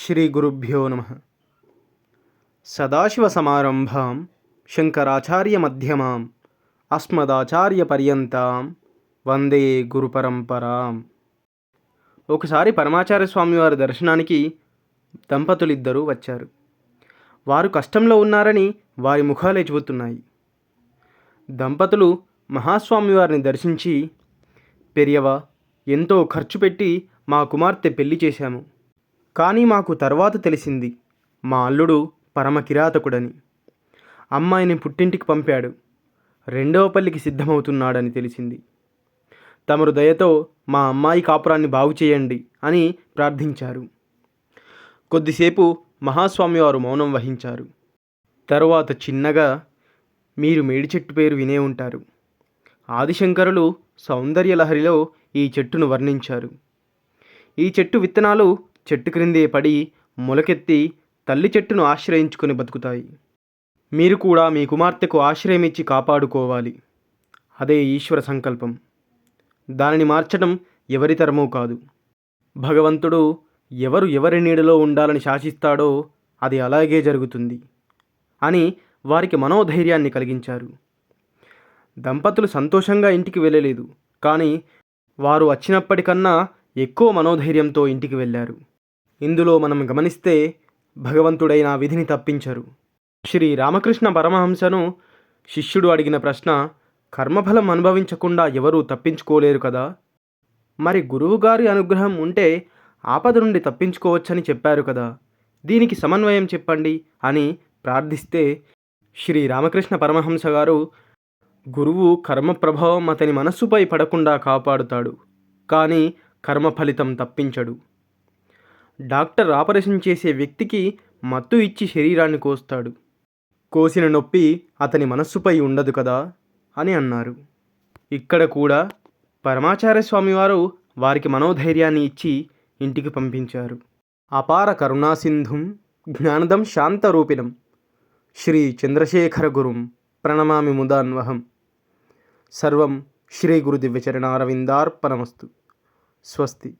శ్రీ గురుభ్యో నమ మధ్యమాం ఆస్మదాచార్య పర్యంతం వందే గురుపరంపరాం ఒకసారి పరమాచార్య స్వామివారి దర్శనానికి దంపతులిద్దరూ వచ్చారు. వారు కష్టంలో ఉన్నారని వారి ముఖాలే చెబుతున్నాయి దంపతులు మహాస్వామివారిని దర్శించి పెరియవ ఎంతో ఖర్చు పెట్టి మా కుమార్తె పెళ్ళి చేశాము. కానీ మాకు తర్వాత తెలిసింది మా అల్లుడు పరమ కిరాతకుడని అమ్మాయిని పుట్టింటికి పంపాడు రెండవ పల్లికి సిద్ధమవుతున్నాడని తెలిసింది. తమరు దయతో మా అమ్మాయి కాపురాన్ని బాగు చేయండి అని ప్రార్థించారు. కొద్దిసేపు మహాస్వామి వారు మౌనం వహించారు. తరువాత చిన్నగా మీరు మేడి చెట్టు పేరు వినే ఉంటారు. ఆదిశంకరులు సౌందర్యలహరిలో ఈ చెట్టును వర్ణించారు. ఈ చెట్టు విత్తనాలు చెట్టు క్రిందే పడి మొలకెత్తి తల్లి చెట్టును ఆశ్రయించుకొని బతుకుతాయి. మీరు కూడా మీ కుమార్తెకు ఆశ్రయం ఇచ్చి కాపాడుకోవాలి. అదే ఈశ్వర సంకల్పం. దానిని మార్చడం ఎవరి తరమూ కాదు. భగవంతుడు ఎవరు ఎవరి నీడలో ఉండాలని శాసిస్తాడో అది అలాగే జరుగుతుంది అని వారికి మనోధైర్యాన్ని కలిగించారు. దంపతులు సంతోషంగా ఇంటికి వెళ్ళలేదు కానీ వారు వచ్చినప్పటికన్నా ఎక్కువ మనోధైర్యంతో ఇంటికి వెళ్ళారు. ఇందులో మనం గమనిస్తే భగవంతుడైన విధిని తప్పించరు. శ్రీ రామకృష్ణ పరమహంసను శిష్యుడు అడిగిన ప్రశ్న కర్మఫలం అనుభవించకుండా ఎవరూ తప్పించుకోలేరు కదా? మరి గురువుగారి అనుగ్రహం ఉంటే ఆపద నుండి తప్పించుకోవచ్చని చెప్పారు కదా? దీనికి సమన్వయం చెప్పండి అని ప్రార్థిస్తే శ్రీ రామకృష్ణ పరమహంస గారు గురువు కర్మ ప్రభావం అతని మనస్సుపై పడకుండా కాపాడుతాడు కానీ కర్మ ఫలితం తప్పించడు. డాక్టర్ ఆపరేషన్ చేసే వ్యక్తికి మత్తు ఇచ్చి శరీరాన్ని కోస్తాడు. కోసిన నొప్పి అతని మనస్సుపై ఉండదు కదా? అని అన్నారు. ఇక్కడ కూడా పరమాచార్య స్వామివారు వారికి మనోధైర్యాన్ని ఇచ్చి ఇంటికి పంపించారు. అపార కరుణాసింధుం జ్ఞానదం శాంతరూపిణం. శ్రీ చంద్రశేఖర గురుం ప్రణమామి ముదాన్వహం. సర్వం శ్రీ గురుదివ్యచరణారవిందార్పణమస్తు. స్వస్తి.